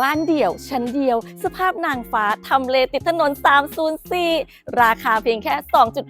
บ้านเดี่ยว ชั้นเดียว สภาพนางฟ้าทำเลติดถนน 304 ราคาเพียงแค่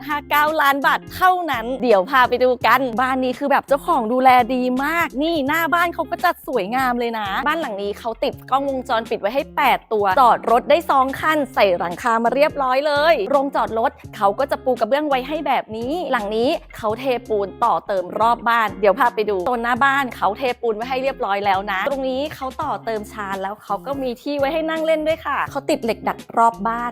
2.59 ล้านบาทเท่านั้น เดี๋ยวพาไปดูกันบ้านนี้คือแบบเจ้าของดูแลดีมาก นี่หน้าบ้านเขาก็จัดสวยงามเลยนะ บ้านหลังนี้เขาติดกล้องวงจรปิดไว้ให้ 8 ตัว จอดรถได้2คันใส่หลังคามาเรียบร้อยเลย โรงจอดรถเขาก็จะปูกระเบื้องไว้ให้แบบนี้ หลังนี้เขาเทปูนต่อเติมรอบบ้าน เดี๋ยวพาไปดูโซนหน้าบ้านเขาเทปูนไว้ให้เรียบร้อยแล้วนะ ตรงนี้เขาต่อเติมชานแล้วเขาก็มีที่ไว้ให้นั่งเล่นด้วยค่ะ เขาติดเหล็กดัดรอบบ้าน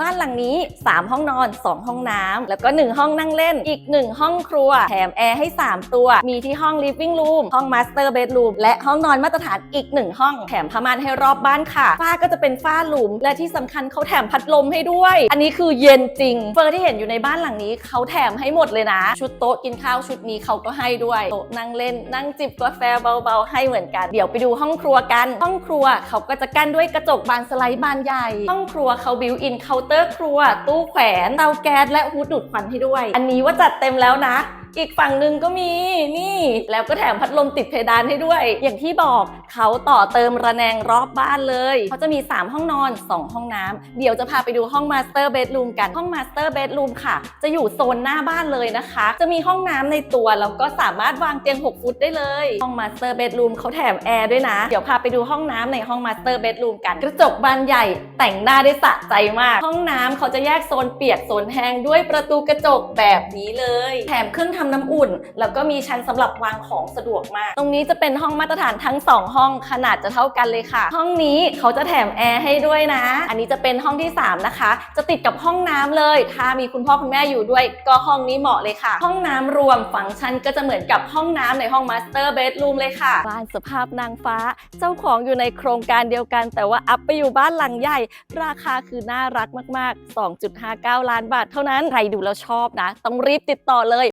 บ้านหลังนี้ 3 ห้องนอน 2 ห้องน้ำแล้วก็ 1 ห้องนั่งเล่น อีก 1 ห้องครัว แถมแอร์ให้ 3 ตัว มีที่ห้อง living room ห้อง master bedroom และห้องนอนมาตรฐานอีก 1 ห้อง แถมผ้าม่านให้รอบบ้านค่ะ ฝ้าก็จะเป็นฝ้าหลุม และที่สำคัญเขาแถมพัดลมให้ด้วย อันนี้คือเย็นจริง เฟอร์ที่เห็นอยู่ในบ้านหลังนี้เขาแถมให้หมดเลยนะ ชุดโต๊ะกินข้าวชุดนี้เขาก็ให้ด้วย โต๊ะนั่งเล่น นั่งจิบกาแฟเบาๆ ให้เหมือนกัน เดี๋ยวไปดูห้องครัวกัน ห้องครัวเขาก็จะกั้นด้วยกระจกบานสไลด์บานใหญ่ ห้องครัวเขาบิวอินเคาเตอร์ครัว ตู้แขวน เตาแก๊สและฮูดดูดควันให้ด้วย อันนี้ว่าจัดเต็มแล้วนะ อีกฝั่งหนึ่งก็มีนี่แล้วก็แถมพัดลมติดเพดานให้ด้วย อย่างที่บอกเขาต่อเติมระแนงรอบบ้านเลยเขาจะมี 3 ห้องนอน 2 ห้องน้ำเดี๋ยวจะพาไปดูห้องมาสเตอร์เบดรูมกันห้องมาสเตอร์เบดรูมค่ะ จะอยู่โซนหน้าบ้านเลยนะคะ จะมีห้องน้ำในตัวแล้วก็สามารถวางเตียง 6 ฟุตได้เลย ห้องมาสเตอร์เบดรูมเขาแถมแอร์ด้วยนะ เดี๋ยวพาไปดูห้องน้ำในห้องมาสเตอร์เบดรูมกันกระจกบานใหญ่แต่งหน้าได้สะใจมาก ห้องน้ำเขาจะแยกโซนเปียกโซนแห้งด้วยประตูกระจกแบบนี้เลย แถมเครื่องทำน้ำอุ่น แล้วก็มีชั้นสำหรับวางของสะดวกมาก ตรงนี้จะเป็นห้องมาตรฐานทั้ง 2 ห้องขนาดจะเท่ากันเลยค่ะ ห้องนี้เขาจะแถมแอร์ให้ด้วยนะ อันนี้จะเป็นห้องที่ 3 นะคะ จะติดกับห้องน้ำเลย ถ้ามีคุณพ่อคุณแม่อยู่ด้วย ก็ห้องนี้เหมาะเลยค่ะ ห้องน้ำรวมฟังก์ชันก็จะเหมือนกับห้องน้ำในห้องมาสเตอร์เบดรูมเลยค่ะบ้านสภาพนางฟ้า เจ้าของอยู่ในโครงการเดียวกัน แต่ว่าอัพไปอยู่บ้านหลังใหญ่ ราคาคือน่ารักมาก ๆ 2.59 ล้านบาทเท่านั้น ใครดูแล้วชอบนะ ต้องรีบติดต่อเลย